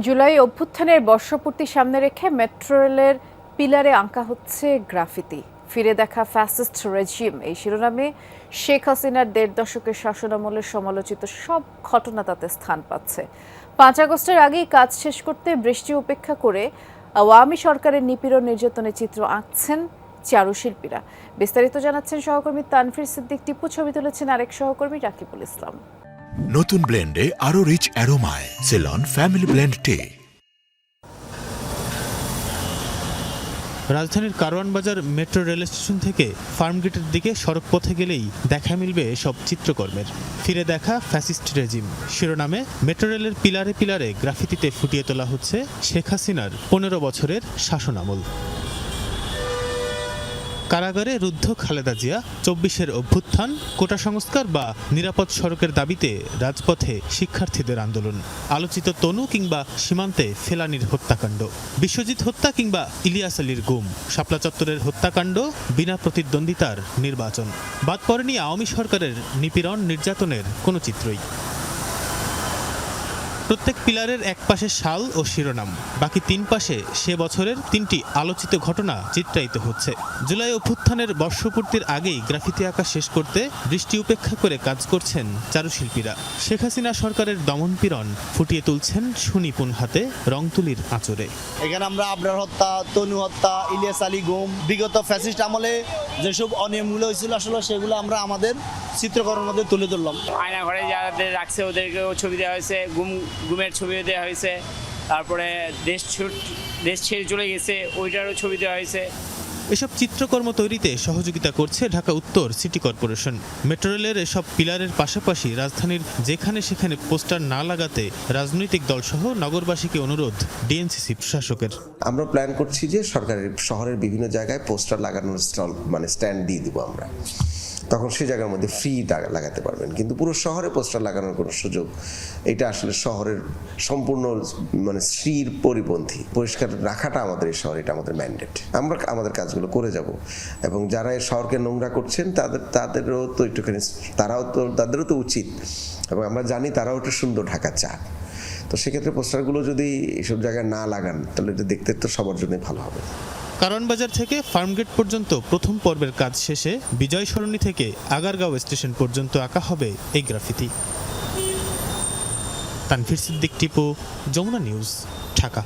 জুলাই অভ্যুত্থানের বর্ষপূর্তি সামনে রেখে মেট্রো রেলের পিলারে আঁকা হচ্ছে গ্রাফিতি। ফিরে দেখা ফ্যাসিস্ট রেজিম এই শিরোনামে শেখ হাসিনার দেড় দশকের শাসনামলের সমালোচিত সব ঘটনা তাতে স্থান পাচ্ছে। পাঁচ আগস্টের আগেই কাজ শেষ করতে বৃষ্টি উপেক্ষা করে আওয়ামী সরকারের নিপীড়ন নির্যাতনের চিত্র আঁকছেন চারুশিল্পীরা। বিস্তারিত জানাচ্ছেন সহকর্মী তানফির সিদ্দিক। টিপু ছবি তুলেছেন আরেক সহকর্মী রাকিবুল ইসলাম। নতুন ব্লেন্ডে আরও রিচ অ্যারোমায় সেলন ফ্যামিলি ব্লেন্ড টে রাজধানীর Karwan Bazar metro rail station থেকে ফার্মগেটের দিকে সড়ক পথে গেলেই দেখা মিলবে সব চিত্রকর্মের। ফিরে দেখা ফ্যাসিস্ট রেজিম। শিরোনামে মেট্রো রেলের পিলারে পিলারে গ্রাফিতিতে ফুটিয়ে তোলা হচ্ছে শেখ হাসিনার পনেরো বছরের শাসনামল কারাগারে রুদ্ধ খালেদা জিয়া চব্বিশের অভ্যুত্থান, কোটা সংস্কার বা নিরাপদ সড়কের দাবিতে রাজপথে শিক্ষার্থীদের আন্দোলন। আলোচিত তনু কিংবা সীমান্তে ফেলানির হত্যাকাণ্ড। বিশ্বজিৎ হত্যা কিংবা ইলিয়াস আলীর গুম। শাপলা চত্বরের হত্যাকাণ্ড, বিনা প্রতিদ্বন্দ্বিতার নির্বাচন। বাদ পড়েনি আওয়ামী সরকারের নিপীড়ন নির্যাতনের কোনো চিত্রই। প্রত্যেক পিলারের এক পাশে শাল ও শিরোনাম। বাকি তিন পাশে সে বছরের তিনটি আলোচিত ঘটনা চিত্রায়িত হচ্ছে। জুলাই অভ্যুত্থানের বর্ষপূর্তির আগেই গ্রাফিতি আঁকা শেষ করতে বৃষ্টি উপেক্ষা করে কাজ করছেন চারুশিল্পীরা। শেখ হাসিনা সরকারের দমনপীড়ন ফুটিয়ে তুলছেন সুনিপুণ হাতে রং তুলির আঁচড়ে। এখানে আমরা আবরার হত্যা, তনু হত্যা, ইলিয়াস আলী গুম, বিগত ফ্যাসিস্ট আমলে যেসব অনিয়মগুলো হয়েছিল আসলে সেগুলো আমরা আমাদের চিত্রকরণের মধ্যে তুলে ধরলাম। আয়না ঘরে যাদের রাখছে ওদেরকেও ছবি দেওয়া হয়েছে গুম গুমের ছবি দেওয়া হয়েছে তারপরে দেশ ছুট দেশ ছেড়ে চলে গেছে ওইটারও ছবি দেওয়া হয়েছে। এসব চিত্রকর্ম তৈরিতে সহযোগিতা করছে ঢাকা উত্তর সিটি কর্পোরেশন। মেট্রো রেলের এসব পিলারের পাশাপাশি রাজধানীর যেখানে সেখানে পোস্টার না লাগাতে রাজনৈতিক দলসহ নগরবাসীকে অনুরোধ ডিএনসিসি প্রশাসকের। আমরা প্ল্যান করছি যে সরকারের শহরের বিভিন্ন জায়গায় পোস্টার লাগানোর স্টল মানে স্ট্যান্ড দিয়ে দিব আমরা। তখন সেই জায়গার মধ্যে ফ্রি লাগাতে পারবেন। কিন্তু পুরো শহরে পোস্টার লাগানোর কোনো সুযোগ, এটা আসলে শহরের সম্পূর্ণ মানে শ্রীর পরিপন্থী। পরিষ্কার রাখাটা আমাদের এই শহর, এটা আমাদের ম্যান্ডেট আমরা আমাদের কাজগুলো করে যাব। এবং যারা এই শহরকে নোংরা করছেন, তাদের, তাদেরও তো একটুখানি, তারাও তো, তাদেরও তো উচিত। এবং আমরা জানি তারাও একটু সুন্দর ঢাকা চান। তো সেক্ষেত্রে পোস্টারগুলো যদি এসব জায়গায় না লাগান, তাহলে এটা দেখতে তো সবার জন্যই ভালো হবে। কারণ বাজার থেকে ফার্মগেট পর্যন্ত প্রথম পর্বের কাজ শেষে বিজয় সরণি থেকে আগারগাঁও স্টেশন পর্যন্ত আঁকা হবে এই গ্রাফিতি। তানফির সিদ্দিক টিপু, যমুনা নিউজ, ঢাকা।